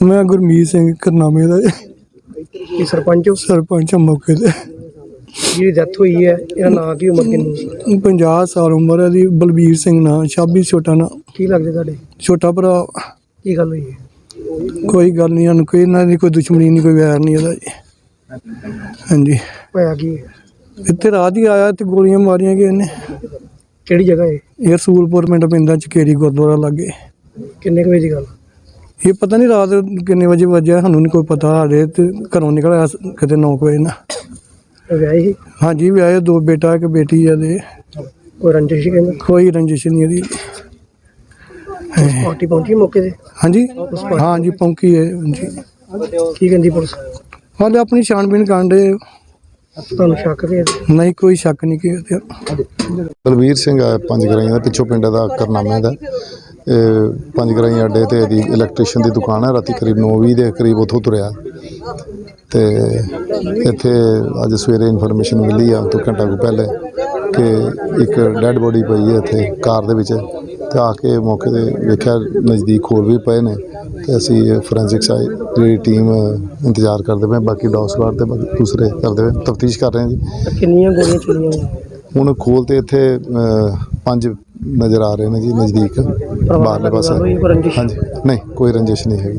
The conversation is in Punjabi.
ਮੈਂ ਗੁਰਮੀਤ ਸਿੰਘ ਕਰਨਾਮੇ ਦਾ ਕੀ ਸਰਪੰਚ ਹੋ? ਸਰਪੰਚ ਹਾਂ ਮੌਕੇ ਤੇ। ਜਿਹਦੀ ਡੈਥ ਹੋਈ ਹੈ ਇਹਦਾ ਨਾਂ ਕੀ ਉਮਰ ਕਿੰਨੀ ਸੀ? 50 ਸਾਲ ਉਮਰ ਹੈ ਦੀ ਬਲਬੀਰ ਸਿੰਘ ਨਾਂ ਛਾਬੀ ਛੋਟਾ ਨਾਂ। ਕੀ ਲੱਗਦੇ ਤੁਹਾਡੇ? ਛੋਟਾ ਭਰਾ। ਕੀ ਗੱਲ ਹੋਈ ਹੈ? ਕੋਈ ਗੱਲ ਨਹੀਂ ਸਾਨੂੰ ਕੋਈ ਇਹਨਾਂ ਦੀ ਕੋਈ ਦੁਸ਼ਮਣੀ ਨਹੀਂ ਕੋਈ ਵੈਰ ਨਹੀਂ ਇਹਦਾ ਜੀ। ਹਾਂਜੀ। ਹੋਇਆ ਕੀ ਹੈ? ਇੱਥੇ ਰਾਤ ਹੀ ਆਇਆ ਤੇ ਗੋਲੀਆਂ ਮਾਰੀਆਂ ਗਏ ਨੇ ਕਿਹੜੀ ਜਗ੍ਹਾ ਹੈ ਇਹ ਰਸੂਲਪੁਰ ਪਿੰਡ ਪੈਂਦਾ ਚਕੇਰੀ ਗੁਰਦੁਆਰਾ ਲਾਗੇ। ਕਿੰਨੇ ਕੁ ਵਜੇ ਦੀ ਗੱਲ? ਇਹ ਪਤਾ ਨਹੀਂ ਰਾਤ ਕਿੰਨੇ ਵਜੇ ਵੱਜਿਆ ਸਾਨੂੰ ਨਹੀਂ ਕੋਈ ਪਤਾ ਸਾਡੇ ਤੇ ਘਰੋਂ ਨਿਕਲ ਆਇਆ ਕਿਤੇ 9 ਵਜੇ ਨਾ। ਵਿਆਹੀ ਸੀ? ਹਾਂਜੀ ਵਿਆਹੇ ਦੋ ਬੇਟਾ ਇੱਕ ਬੇਟੀ ਆ ਦੇ ਕੋਈ ਰੰਜਿਸ਼ ਕਹਿੰਦੇ? ਕੋਈ ਰੰਜਿਸ਼ ਨਹੀਂ ਇਹਦੀ। ਪਾਰਟੀ ਪਹੁੰਚੀ ਮੌਕੇ ਤੇ? ਹਾਂਜੀ। ਹਾਂਜੀ ਪੌਂਕੀ ਹੈ ਹਾਂਜੀ। ਕੀ ਕਹਿੰਦੀ ਪੁਲਿਸ? ਹਾਲੇ ਆਪਣੀ ਛਾਣਬੀਣ ਕਾਂਡੇ ਤੁਹਾਨੂੰ ਸ਼ੱਕ ਤੇ ਨਹੀਂ ਕੋਈ ਸ਼ੱਕ ਨਹੀਂ ਕਿ ਤੇ ਬਲਵੀਰ ਸਿੰਘ ਆ ਪੰਜ ਗਰਾਈਆਂ ਦਾ ਪਿੱਛੋਂ ਪਿੰਡ ਦਾ ਕਰਨਾਮੇ ਦਾ ਪੰਜ ਗਰਾਈਆਂ ਅੱਡੇ ਤੇ ਇਹਦੀ ਇਲੈਕਟ੍ਰੀਸ਼ੀਅਨ ਦੀ ਦੁਕਾਨ ਹੈ ਰਾਤੀ ਕਰੀਬ 9:20 ਦੇ ਕਰੀਬ ਉੱਥੋਂ ਤੁਰਿਆ। ਤੇ ਇੱਥੇ ਅੱਜ ਸਵੇਰੇ ਇਨਫੋਰਮੇਸ਼ਨ ਮਿਲੀ ਆ ਤੋਂ ਘੰਟਾ ਕੁ ਪਹਿਲੇ ਕਿ ਇੱਕ ਡੈੱਡ ਬੋਡੀ ਪਈ ਹੈ ਇੱਥੇ ਕਾਰ ਦੇ ਵਿੱਚ। ਤੇ ਆ ਕੇ ਮੌਕੇ ਤੇ ਵੇਖਿਆ ਨਜ਼ਦੀਕ ਹੋਰ ਵੀ ਪਏ ਨੇ। ਤੇ ਅਸੀਂ ਫੋਰੈਂਸਿਕ ਸਾਈਡ ਜਿਹੜੀ ਟੀਮ ਇੰਤਜ਼ਾਰ ਕਰਦੇ ਪਏ ਬਾਕੀ ਡੌਗ ਸਵਾਰ ਤੇ ਬਾਕੀ ਦੂਸਰੇ ਕਰਦੇ ਪਏ ਤਫਤੀਸ਼ ਕਰ ਰਹੇ ਹਾਂ ਜੀ। ਕਿੰਨੀਆਂ ਗੋਲੀਆਂ ਚੱਲੀਆਂ? ਹੁਣ ਖੋਲ ਤੇ ਇੱਥੇ ਪੰਜ ਨਜ਼ਰ ਆ ਰਹੇ ਨੇ ਜੀ ਨਜ਼ਦੀਕ। ਬਾਹਰਲੇ ਪਾਸੇ ਹਾਂਜੀ। ਨਹੀਂ ਕੋਈ ਰੰਜਿਸ਼ ਨਹੀਂ ਹੈਗੀ।